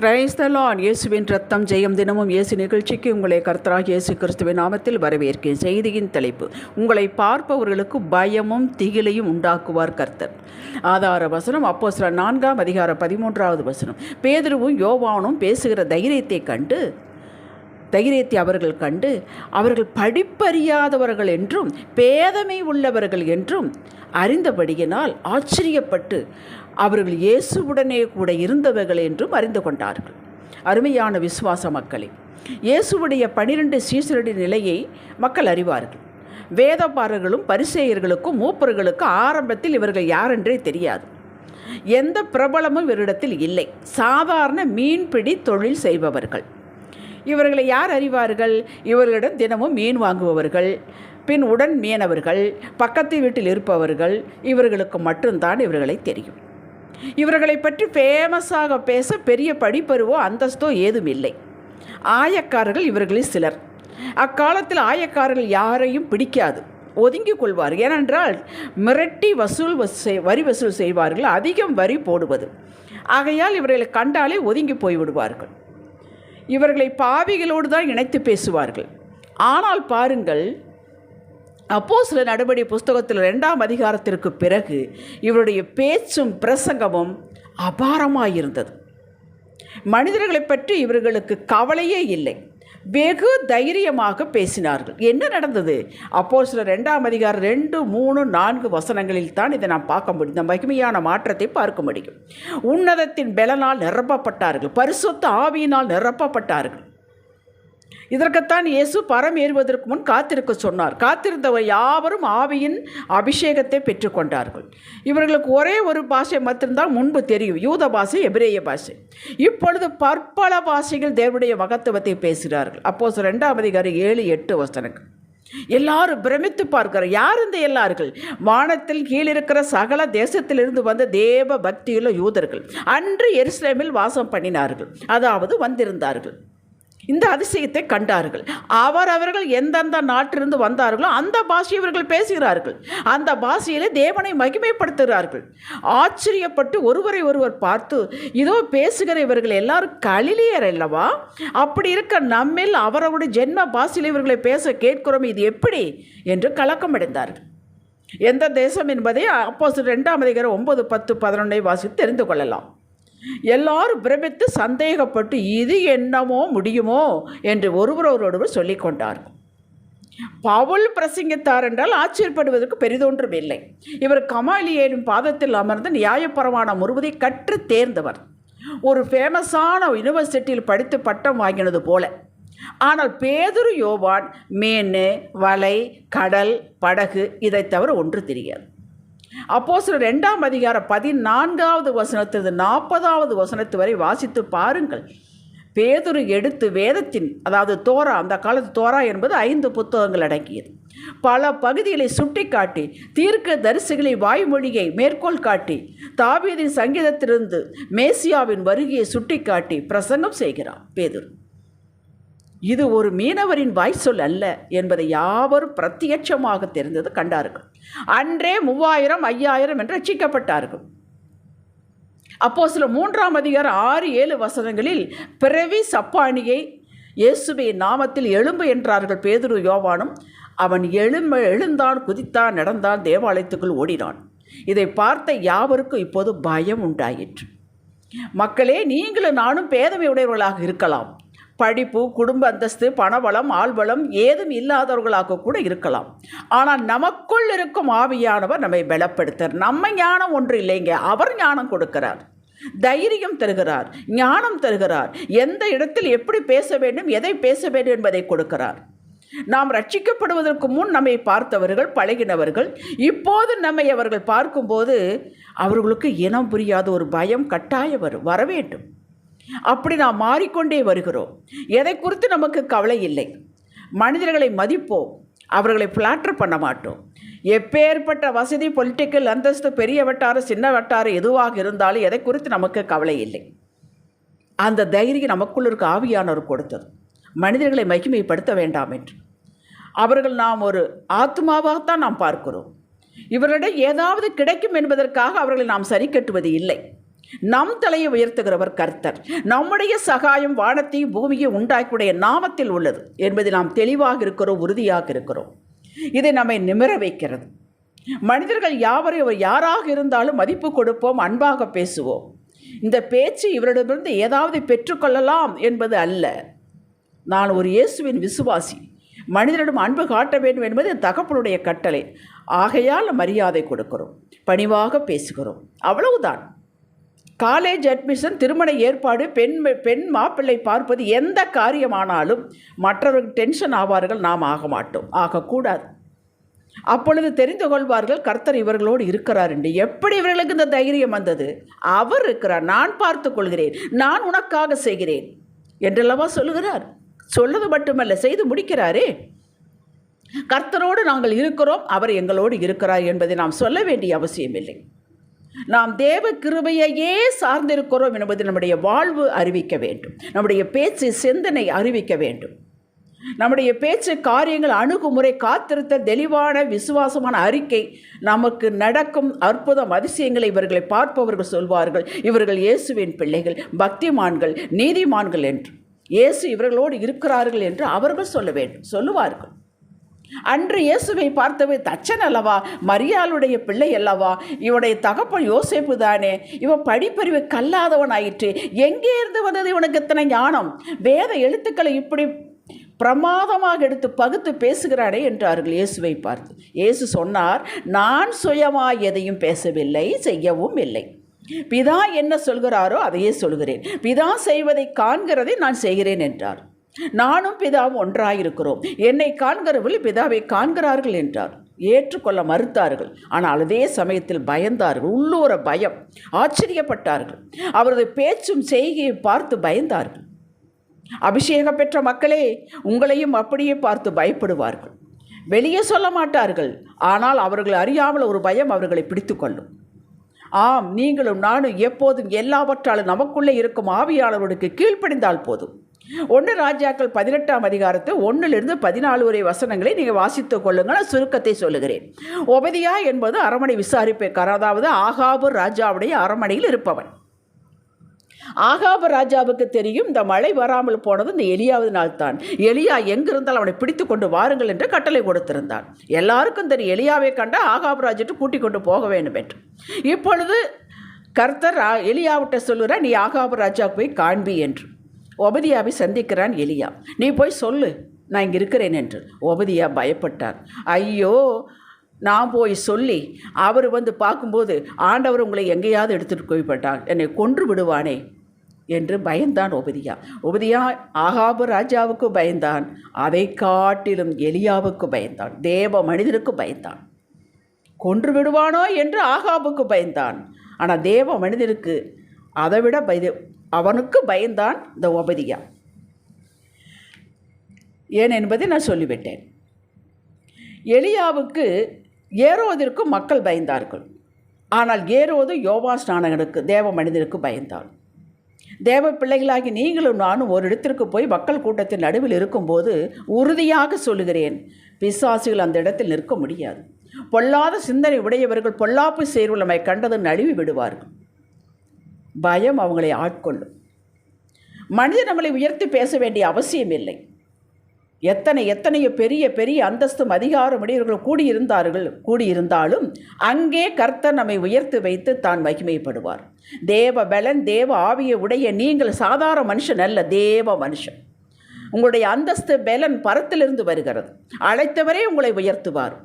பிரைஸ்தலான் இயேசுவின் ரத்தம் ஜெயம் தினமும் இயேசு நிகழ்ச்சிக்கு உங்களை கர்த்தராக இயேசு கிறிஸ்துவின் நாமத்தில் வரவேற்கிறேன். செய்தியின் தலைப்பு உங்களை பார்ப்பவர்களுக்கு பயமும் திகிலையும் உண்டாக்குவார் கர்த்தர். ஆதார வசனம் அப்போ சில நான்காம் அதிகார பதிமூன்றாவது வசனம். பேதருவும் யோவானும் பேசுகிற தைரியத்தை கண்டு தைரியத்தை அவர்கள் கண்டு அவர்கள் படிப்பறியாதவர்கள் என்றும் பேதமை உள்ளவர்கள் என்றும் அறிந்தபடியினால் ஆச்சரியப்பட்டு அவர்கள் இயேசுவுடனே கூட இருந்தவர்கள் என்றும் அறிந்து கொண்டார்கள். அருமையான விசுவாச மக்களே இயேசுவுடைய பனிரெண்டு சீசருடைய நிலையை மக்கள் அறிவார்கள். வேதப்பாரர்களும் பரிசேயர்களுக்கும் மூப்பர்களுக்கும் ஆரம்பத்தில் இவர்கள் யாரென்றே தெரியாது. எந்த பிரபலமும் இவரிடத்தில் இல்லை. சாதாரண மீன்பிடி தொழில் செய்பவர்கள். இவர்களை யார் அறிவார்கள்? இவர்களிடம் தினமும் மீன் வாங்குபவர்கள் பின் உடன் மீனவர்கள் பக்கத்து வீட்டில் இருப்பவர்கள் இவர்களுக்கு மட்டும்தான் இவர்களை தெரியும். இவர்களை பற்றி ஃபேமஸாக பேச பெரிய படிப்பருவோ அந்தஸ்தோ ஏதும் இல்லை. ஆயக்காரர்கள் இவர்களில் சிலர். அக்காலத்தில் ஆயக்காரர்கள் யாரையும் பிடிக்காது ஒதுங்கிக் கொள்வார். ஏனென்றால் மிரட்டி வசூல் வரி வசூல் செய்வார்கள் அதிகம் வரி போடுவது. ஆகையால் இவர்களை கண்டாலே ஒதுங்கி போய்விடுவார்கள். இவர்களை பாவிகளோடு தான் இணைத்து பேசுவார்கள். ஆனால் பாருங்கள் அப்போ சில நடவடி புஸ்தகத்தில் ரெண்டாம் அதிகாரத்திற்கு பிறகு இவருடைய பேச்சும் பிரசங்கமும் அபாரமாக இருந்தது மனிதர்களை பற்றி இவர்களுக்கு கவலையே இல்லை. வெகு தைரியமாக பேசினார்கள். என்ன நடந்தது? அப்போ சில ரெண்டாம் அதிகாரம் ரெண்டு மூணு நான்கு வசனங்களில் தான் இதை நாம் பார்க்க முடியும். இந்த மகிமையான மாற்றத்தை பார்க்க முடியும். உன்னதத்தின் பலனால் நிரப்பப்பட்டார்கள். பரிசுத்த ஆவியினால் நிரப்பப்பட்டார்கள். இதற்குத்தான் இயேசு பரம் ஏறுவதற்கு முன் காத்திருக்க சொன்னார். காத்திருந்தவர் யாவரும் ஆவியின் அபிஷேகத்தை பெற்றுக்கொண்டார்கள். இவர்களுக்கு ஒரே ஒரு பாஷை மட்டும்தான் முன்பு தெரியும். யூத பாஷை எபிரேய பாஷை. இப்பொழுது பற்பல பாஷைகள் தேவனுடைய மகத்துவத்தை பேசுகிறார்கள். அப்போ ரெண்டாம் அதிகாரி ஏழு எட்டு வசனங்கள். எல்லாரும் பிரமித்து பார்க்கிற யார் இந்த எல்லார்கள்? வானத்தில் கீழிருக்கிற சகல தேசத்திலிருந்து வந்த தேவ பக்தியுள்ள யூதர்கள். அன்று எருசலேமில் வாசம் பண்ணினார்கள். அதாவது வந்திருந்தார்கள். இந்த அதிசயத்தை கண்டார்கள். அவர் அவர்கள் எந்தெந்த நாட்டிலிருந்து வந்தார்களோ அந்த பாஷை இவர்கள் பேசுகிறார்கள். அந்த பாஷையிலே தேவனை மகிமைப்படுத்துகிறார்கள். ஆச்சரியப்பட்டு ஒருவரை ஒருவர் பார்த்து இதோ பேசுகிற இவர்கள் எல்லாரும் கலிலியர் அல்லவா? அப்படி இருக்க நம்மில் அவரவருடைய ஜென்ம பாஷையில் இவர்களை பேச கேட்கிறோம் இது எப்படி? என்று கலக்கமடைந்தார்கள். எந்த தேசம் என்பதை அப்போ ரெண்டாம் அதிகாரம் ஒன்பது பத்து பதினொன்றை வாசித்து தெரிந்து கொள்ளலாம். எல்லாரும் பிரமித்து சந்தேகப்பட்டு இது என்னமோ முடியுமோ என்று ஒருவரோடொருவர் சொல்லிக்கொண்டார். பவுல் பிரசங்கித்தார் என்றால் ஆச்சரியப்படுவதற்கு பெரிதொன்றும் இல்லை. இவர் கமாலியேனும் பாதத்தில் அமர்ந்து நியாயப்பரமான முருவதை கற்று தேர்ந்தவர். ஒரு ஃபேமஸான யூனிவர்சிட்டியில் படித்து பட்டம் வாங்கினது போல. ஆனால் பேதுரு யோவான் மீன் வலை கடல் படகு இதை தவிர ஒன்று தெரியாது. அப்போ சில ரெண்டாம் அதிகாரம் பதினான்காவது வசனத்திலிருந்து நாற்பதாவது வசனத்து வரை வாசித்து பாருங்கள். பேதுரு எடுத்து வேதத்தின் அதாவது தோரா அந்த காலத்து தோரா என்பது ஐந்து புத்தகங்கள் அடங்கியது. பல பகுதிகளை சுட்டிக்காட்டி தீர்க்க தரிசிகளை வாய்மொழியை மேற்கோள் காட்டி தாவீதின் சங்கீதத்திலிருந்து மேசியாவின் வருகையை சுட்டிக்காட்டி பிரசங்கம் செய்கிறார் பேதுரு. இது ஒரு மீனவரின் வாய் சொல் அல்ல என்பதை யாவரும் பிரத்யட்சமாக தெரிந்தது கண்டார்கள். அன்றே மூவாயிரம் ஐயாயிரம் என்று ரட்சிக்கப்பட்டார்கள். அப்போ சில மூன்றாம் அதிகாரம் ஆறு ஏழு வசனங்களில் பிறவி சப்பானியை இயேசுவை நாமத்தில் எழும்பு என்றார்கள் பேதுரு யோவானும் அவன் எழும்ப எழுந்தான் குதித்தான் நடந்தான் தேவாலயத்துக்குள் ஓடினான். இதை பார்த்த யாவருக்கும் இப்போது பயம் உண்டாயிற்று. மக்களே நீங்களும் நானும் பேதமை உடையவர்களாக இருக்கலாம். படிப்பு குடும்ப அந்தஸ்து பணபலம் ஆள்பலம் ஏதும் இல்லாதவர்களாக கூட இருக்கலாம். ஆனால் நமக்குள் இருக்கும் ஆவியானவர் நம்மை பலப்படுத்தார் நம்ம ஞானம் ஒன்று இல்லைங்க அவர் ஞானம் கொடுக்கிறார். தைரியம் தருகிறார் ஞானம் தருகிறார். எந்த இடத்தில் எப்படி பேச வேண்டும் எதை பேச வேண்டும் என்பதை கொடுக்கிறார். நாம் ரட்சிக்கப்படுவதற்கு முன் நம்மை பார்த்தவர்கள் பழகினவர்கள் இப்போது நம்மை அவர்கள் பார்க்கும்போது அவர்களுக்கு இனம் புரியாத ஒரு பயம் கட்டாயம் வரும் வர வேண்டும் அப்படி நாம் மாறிக்கொண்டே வருகிறோம். எதை குறித்து நமக்கு கவலை இல்லை. மனிதர்களை மதிப்போம். அவர்களை ஃப்ளாட்டர் பண்ண மாட்டோம். எப்பேற்பட்ட வசதி பொலிட்டிக்கல் அந்தஸ்து பெரிய வட்டாரம் சின்ன வட்டாரம் எதுவாக இருந்தாலும் எதை குறித்து நமக்கு கவலை இல்லை. அந்த தைரியம் நமக்குள் இருக்க ஆவியானவர் கொடுத்தது. மனிதர்களை மகிமைப்படுத்த வேண்டாம் என்று. அவர்கள் நாம் ஒரு ஆத்மாவாகத்தான் நாம் பார்க்கிறோம். இவர்களிடம் ஏதாவது கிடைக்கும் என்பதற்காக அவர்களை நாம் சரி கட்டுவது இல்லை. நம் தலையை உயர்த்துகிறவர் கர்த்தர். நம்முடைய சகாயம் வானத்தையும் பூமியை உண்டாக்கூடிய நாமத்தில் உள்ளது என்பதை நாம் தெளிவாக இருக்கிறோம் உறுதியாக இருக்கிறோம். இதை நம்மை நிமிர வைக்கிறது. மனிதர்கள் யாவரையும் யாராக இருந்தாலும் மதிப்பு கொடுப்போம் அன்பாக பேசுவோம். இந்த பேச்சு இவரிடமிருந்து ஏதாவது பெற்றுக்கொள்ளலாம் என்பது அல்ல. நான் ஒரு இயேசுவின் விசுவாசி. மனிதரிடம் அன்பு காட்ட வேண்டும் என்பது தகப்பனுடைய கட்டளை. ஆகையால் மரியாதை கொடுக்கிறோம். பணிவாக பேசுகிறோம். அவ்வளவுதான். காலேஜ் அட்மிஷன் திருமண ஏற்பாடு பெண் பெண் மாப்பிள்ளை பார்ப்பது எந்த காரியமானாலும் மற்றவர்கள் டென்ஷன் ஆவார்கள் நாம் ஆக மாட்டோம் ஆகக்கூடாது. அப்பொழுது தெரிந்து கொள்வார்கள் கர்த்தர் இவர்களோடு இருக்கிறார் என்று. எப்படி இவர்களுக்கு இந்த தைரியம் வந்தது? அவர் இருக்கிறார் நான் பார்த்து கொள்கிறேன் நான் உனக்காக செய்கிறேன் என்றல்லவா சொல்லுகிறார். சொல்லது மட்டுமல்ல செய்து முடிக்கிறாரே. கர்த்தரோடு நாங்கள் இருக்கிறோம் அவர் எங்களோடு இருக்கிறார் என்பதை நாம் சொல்ல வேண்டிய அவசியமில்லை. நாம் தேவ கிருபையையே சார்ந்திருக்கிறோம் என்பது நம்முடைய வாழ்வு அறிவிக்க வேண்டும். நம்முடைய பேச்சு சிந்தனை அறிவிக்க வேண்டும். நம்முடைய பேச்சு காரியங்கள் அணுகுமுறை காத்திருத்த தெளிவான விசுவாசமான அறிக்கை நமக்கு நடக்கும் அற்புதம் அதிசயங்களை இவர்களை பார்ப்பவர்கள் சொல்வார்கள். இவர்கள் இயேசுவின் பிள்ளைகள் பக்திமான்கள் நீதிமான்கள் என்று. இயேசு இவர்களோடு இருக்கிறார்கள் என்று அவர்கள் சொல்ல வேண்டும். சொல்லுவார்கள். அன்று இயேசுவை பார்த்தவை தச்சன் அல்லவா? மரியாளுடைய பிள்ளை அல்லவா? இவனுடைய தகப்பன் யோசிப்பு தானே. இவன் படிப்பறிவு கல்லாதவன் ஆயிற்று எங்கே இருந்து வந்தது இவனுக்கு இத்தனை ஞானம்? வேத எழுத்துக்களை இப்படி பிரமாதமாக எடுத்து பகுத்து பேசுகிறானே என்றார்கள் இயேசுவை பார்த்து இயேசு சொன்னார் நான் சுயமாக எதையும் பேசவில்லை செய்யவும் இல்லை. பிதா என்ன சொல்கிறாரோ அதையே சொல்கிறேன். பிதா செய்வதை காண்கிறதை நான் செய்கிறேன் என்றார். நானும் பிதாவும் ஒன்றாயிருக்கிறோம். என்னை காண்கிறவர்கள் பிதாவை காண்கிறார்கள் என்றார். ஏற்றுக்கொள்ள மறுத்தார்கள். ஆனால் அதே சமயத்தில் பயந்தார்கள். உள்ளூர பயம். ஆச்சரியப்பட்டார்கள். அவரது பேச்சும் செய்கையை பார்த்து பயந்தார்கள். அபிஷேகம் பெற்ற மக்களே உங்களையும் அப்படியே பார்த்து பயப்படுவார்கள். வெளியே சொல்ல மாட்டார்கள். ஆனால் அவர்கள் அறியாமல் ஒரு பயம் அவர்களை பிடித்து கொள்ளும் ஆம் நீங்களும் நானும் எப்போதும் எல்லாவற்றாலும் நமக்குள்ளே இருக்கும் ஆவியாளர்களுக்கு கீழ்ப்படிந்தால் போதும். ஒன்று ராஜாக்கள் பதினெட்டாம் அதிகாரத்தை ஒன்றிலிருந்து பதினாலு வரை வசனங்களை நீங்கள் வாசித்துக் கொள்ளுங்கள். சுருக்கத்தை சொல்லுகிறேன். ஒபதியா என்பது அரமனை விசாரிப்பேக்கார் அதாவது ஆகாபு ராஜாவுடைய அரமனையில் இருப்பவன். ஆகாப ராஜாவுக்கு தெரியும் இந்த மழை வராமல் போனது இந்த எலியாவது நாள் தான் எலியா எங்கிருந்தால் அவனை பிடித்து கொண்டு வாருங்கள் என்று கட்டளை கொடுத்திருந்தான். எல்லாருக்கும் தெரியும் எலியாவை கண்ட ஆகாப ராஜிட்டு கூட்டிக் கொண்டு போக வேண்டும் என்று. இப்பொழுது கர்த்தர் எலியாவிட்ட சொல்லுற நீ ஆகாப ராஜா போய் காண்பி என்று. ஒபதியாவை சந்திக்கிறான் எலியா. நீ போய் சொல்லு நான் இங்கே இருக்கிறேன் என்று. ஒபதியா பயப்பட்டார். ஐயோ நான் போய் சொல்லி அவர் வந்து பார்க்கும்போது ஆண்டவர் உங்களை எங்கேயாவது எடுத்துகிட்டு போய்பட்டால் என்னை கொன்று விடுவானே என்று பயந்தான் உபதியா உபதியா ஆகாபு ராஜாவுக்கு பயந்தான். அதை காட்டிலும் எலியாவுக்கு பயந்தான். தேவ மனிதனுக்கு பயந்தான். கொன்று விடுவானோ என்று ஆகாபுக்கு பயந்தான். ஆனால் தேவ மனிதனுக்கு அதை விட பய அவனுக்கு பயந்தான் இந்த உபதியா ஏன் என்பதை நான் சொல்லிவிட்டேன். எலியாவுக்கு ஏரோதிற்கும் மக்கள் பயந்தார்கள். ஆனால் ஏரோது யோவா ஸ்நானகனுக்கு தேவ மனிதனுக்கு பயந்தான் தேவ பிள்ளைகளாகி நீங்களும் நானும் ஒரு இடத்திற்கு போய் மக்கள் கூட்டத்தின் நடுவில் இருக்கும்போது உறுதியாக சொல்லுகிறேன். பிசாசிகள் அந்த இடத்தில் நிற்க முடியாது. பொல்லாத சிந்தனை உடையவர்கள் பொல்லாப்பு சேர்வுள்ளமை கண்டது நழுவி விடுவார்கள். பயம் அவங்களை ஆட்கொள்ளும். மனிதன் நம்மளை உயர்த்தி பேச வேண்டிய அவசியம் இல்லை. எத்தனை எத்தனையோ பெரிய பெரிய அந்தஸ்தும் அதிகாரம் உடையவர்கள் கூடியிருந்தார்கள் கூடியிருந்தாலும் அங்கே கர்த்தர் நம்மை உயர்த்து வைத்து தான் மகிமைப்படுவார். தேவ பலன் தேவ ஆவியை உடைய நீங்கள் சாதாரண மனுஷன் அல்ல தேவ மனுஷன். உங்களுடைய அந்தஸ்து பலன் பரத்திலிருந்து வருகிறது. அழைத்தவரே உங்களை உயர்த்துவார்.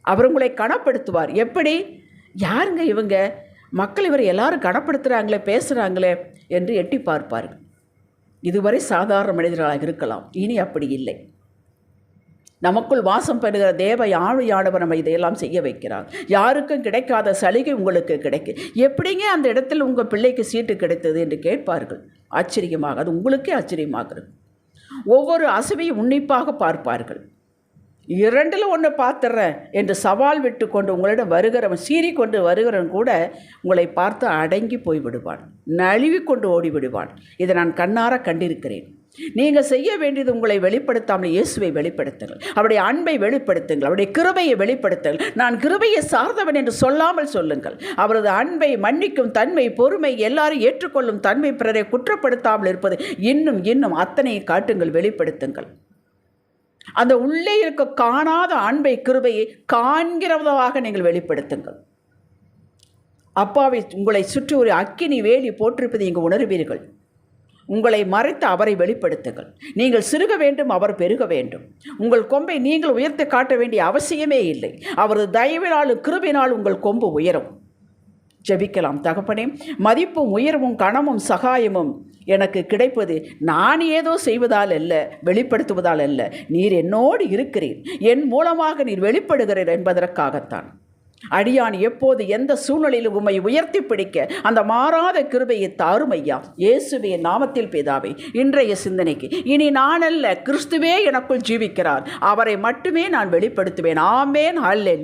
அவர் உங்களை கனப்படுத்துவார். எப்படி? யாருங்க இவங்க? மக்கள் இவர் எல்லாரும் கனப்படுத்துகிறாங்களே பேசுகிறாங்களே என்று எட்டி பார்ப்பார்கள். இதுவரை சாதாரண மனிதர்களாக இருக்கலாம். இனி அப்படி இல்லை. நமக்குள் வாசம் பெறுகிற தேவ ஆணையானவர் நம்ம இதையெல்லாம் செய்ய வைக்கிறார். யாருக்கும் கிடைக்காத சலுகை உங்களுக்கு கிடைக்கும் எப்படிங்க அந்த இடத்தில் உங்கள் பிள்ளைக்கு சீட்டு கிடைத்தது என்று கேட்பார்கள். ஆச்சரியமாக அது உங்களுக்கே ஆச்சரியமாகிறது ஒவ்வொரு அசைவையும் உன்னிப்பாக பார்ப்பார்கள். இரண்டில் ஒன்று பார்த்துட்றேன் என்று சவால் விட்டு கொண்டு உங்களிடம் வருகிறவன் சீறி கொண்டு வருகிறவன் கூட உங்களை பார்த்து அடங்கி போய் விடுவான் நழுவி கொண்டு ஓடிவிடுவான். இதை நான் கண்ணார கண்டிருக்கிறேன். நீங்கள் செய்ய வேண்டியது உங்களை வெளிப்படுத்தாமல் இயேசுவை வெளிப்படுத்துங்கள். அவருடைய அன்பை வெளிப்படுத்துங்கள். அவருடைய கிருபையை வெளிப்படுத்துங்கள். நான் கிருபையை சார்ந்தவன் என்று சொல்லாமல் சொல்லுங்கள். அவரது அன்பை மன்னிக்கும் தன்மை பொறுமை எல்லாரும் ஏற்றுக்கொள்ளும் தன்மை பிறரை குற்றப்படுத்தாமல் இருப்பது இன்னும் இன்னும் அத்தனையை காட்டுங்கள் வெளிப்படுத்துங்கள். அந்த உள்ளே இருக்க காணாத அன்பை கிருபையை காண்கிறவதாக நீங்கள் வெளிப்படுத்துங்கள். அப்பாவை உங்களை சுற்றி ஒரு அக்கினி வேலி போட்டிருப்பதை இங்கு உணர்வீர்கள். உங்களை மறைத்து அவரை வெளிப்படுத்துங்கள். நீங்கள் சிறுக வேண்டும் அவர் பெருக வேண்டும். உங்கள் கொம்பை நீங்கள் உயர்த்தி காட்ட வேண்டிய அவசியமே இல்லை. அவரது தயவினாலும் கிருபினால் உங்கள் கொம்பு உயரும். ஜெபிக்கலாம். தகப்பனே மதிப்பும் உயர்வும் கணமும் சகாயமும் எனக்கு கிடைப்பது நான் ஏதோ செய்வதால் அல்ல வெளிப்படுத்துவதால் அல்ல. நீர் என்னோடு இருக்கிறீர். என் மூலமாக நீர் வெளிப்படுகிறீர் என்பதற்காகத்தான். அடியான் எப்போது எந்த சூழ்நிலையிலும் உம்மை உயர்த்தி பிடிக்க அந்த மாறாத கிருபையை தாரும் ஐயா. இயேசுவே நாமத்தில் பேதாவை இன்றைய சிந்தனைக்கு. இனி நான் அல்ல கிறிஸ்துவே எனக்குள் ஜீவிக்கிறார். அவரை மட்டுமே நான் வெளிப்படுத்துவேன். ஆமேன். அல்லே